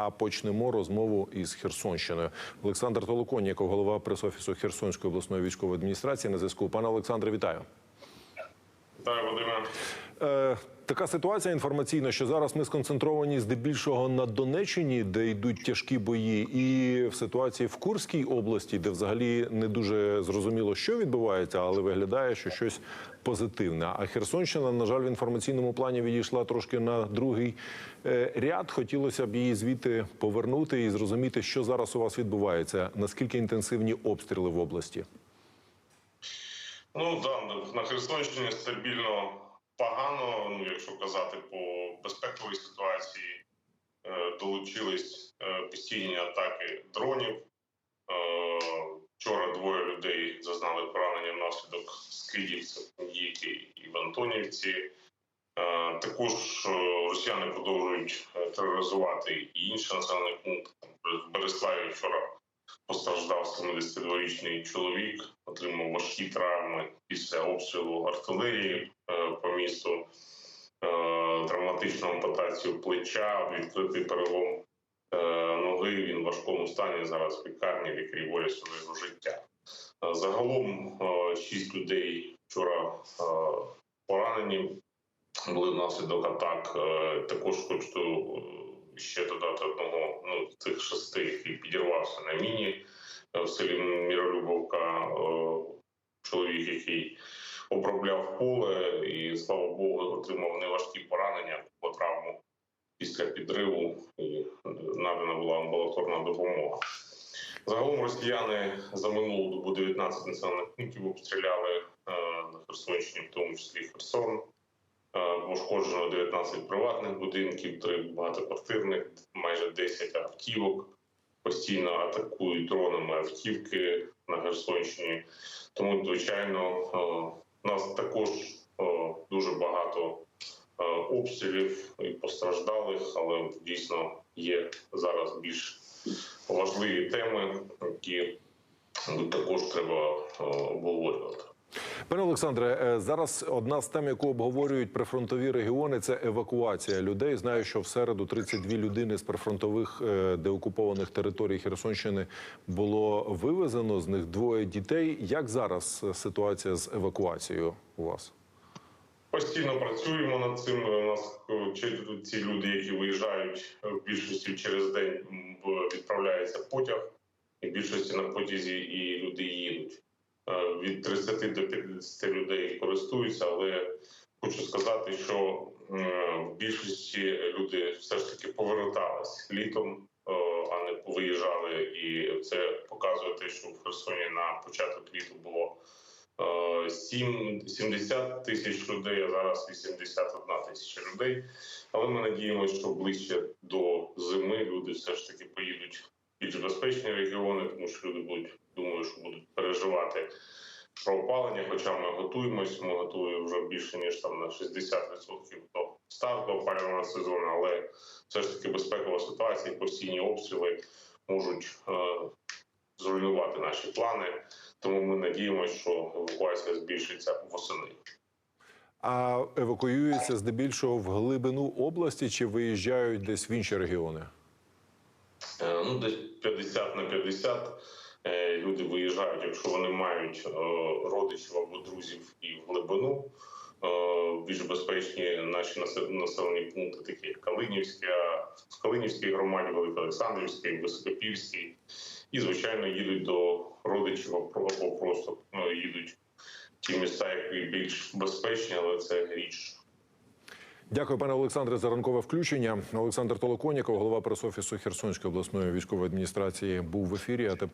А почнемо розмову із Херсонщиною. Олександр Толоконніков, голова пресофісу Херсонської обласної військової адміністрації. На зв'язку. Пане Олександре, вітаю. Вітаю, Володимир. Така ситуація інформаційна, що зараз ми сконцентровані здебільшого на Донеччині, де йдуть тяжкі бої, і в ситуації в Курській області, де взагалі не дуже зрозуміло, що відбувається, але виглядає, що щось позитивне. А Херсонщина, на жаль, в інформаційному плані відійшла трошки на другий е, ряд. Хотілося б її звідти повернути і зрозуміти, що зараз у вас відбувається. Наскільки інтенсивні обстріли в області? Ну да, на Херсонщині стабільно погано. Ну, якщо казати по безпековій ситуації, е, долучились е, постійні атаки дронів. Е, Вчора двоє людей зазнали поранення внаслідок скидів це і в Антонівці. Також росіяни продовжують тероризувати і інші населені пункти. В Береславі вчора постраждав 72-річний чоловік, отримав важкі травми після обстрілу артилерії е, по місту, е, травматичну ампутацію плеча, відкритий перелом е, ноги. Він в важкому стані зараз в лікарні, лікарі борються за його життя. Загалом шість людей вчора поранені були внаслідок атак. Також хочу ще додати одного ну, цих шести, який підірвався на міні е, в селі Міролюбовка. Е, Чоловік, який обробляв поле, і слава Богу, отримав неважкі поранення по травму після підриву, і надана була амбулаторна допомога. Загалом росіяни за минулу добу 19 населених пунктів обстріляли е, на Херсонщині, в тому числі Херсон. Е, Пошкоджено 19 приватних будинків, 3 багатоквартирних, майже 10 автівок. Постійно атакують дронами автівки на Херсонщині. Тому, звичайно, е, у нас також е, дуже багато е, обстрілів і постраждалих, але дійсно є зараз більш важливі теми, які також треба е, обговорювати. Пане Олександре, е, зараз одна з тем, яку обговорюють прифронтові регіони, це евакуація людей. Знаю, що в середу 32 людини з прифронтових е, деокупованих територій Херсонщини було вивезено. З них двоє дітей. Як зараз е, ситуація з евакуацією у вас? Постійно працюємо над цим. У нас ці люди, які виїжджають в більшості через день відправляється потяг, і в більшості на потязі і люди їдуть. Е, Від 30 до 50 людей користуються, але хочу сказати, що в більшості люди все ж таки повертались літом, е, а не виїжджали. І це показує те, що в Херсоні на початок літа було е, 70 тисяч людей, а зараз 81 тисяча людей. Але ми надіємося, що ближче до зими люди все ж таки поїдуть більш безпечні регіони, тому що люди будуть, думаю, що будуть переживати про опалення. Хоча ми готуємось, ми готуємо вже більше ніж там на 60% до старту опалювального сезону, але все ж таки безпекова ситуація, постійні обстріли можуть е, зруйнувати наші плани. Тому ми надіємося, що евакуація збільшиться восени. А евакуюються здебільшого в глибину області чи виїжджають десь в інші регіони? Е, Ну, десь 50 на 50 е, люди виїжджають, якщо вони мають е, родичів або друзів і в глибину. Більш безпечні наші насе- населені пункти, такі як Калинівська, в Калинівській громаді, Великоолександрівській, Високопільській. І, звичайно, їдуть до родичів або просто їдуть ті міста, які більш безпечні, але це річ Дякую, пане Олександре, за ранкове включення. Олександр Толоконіков, голова пресофісу Херсонської обласної військової адміністрації, був в ефірі. А тепер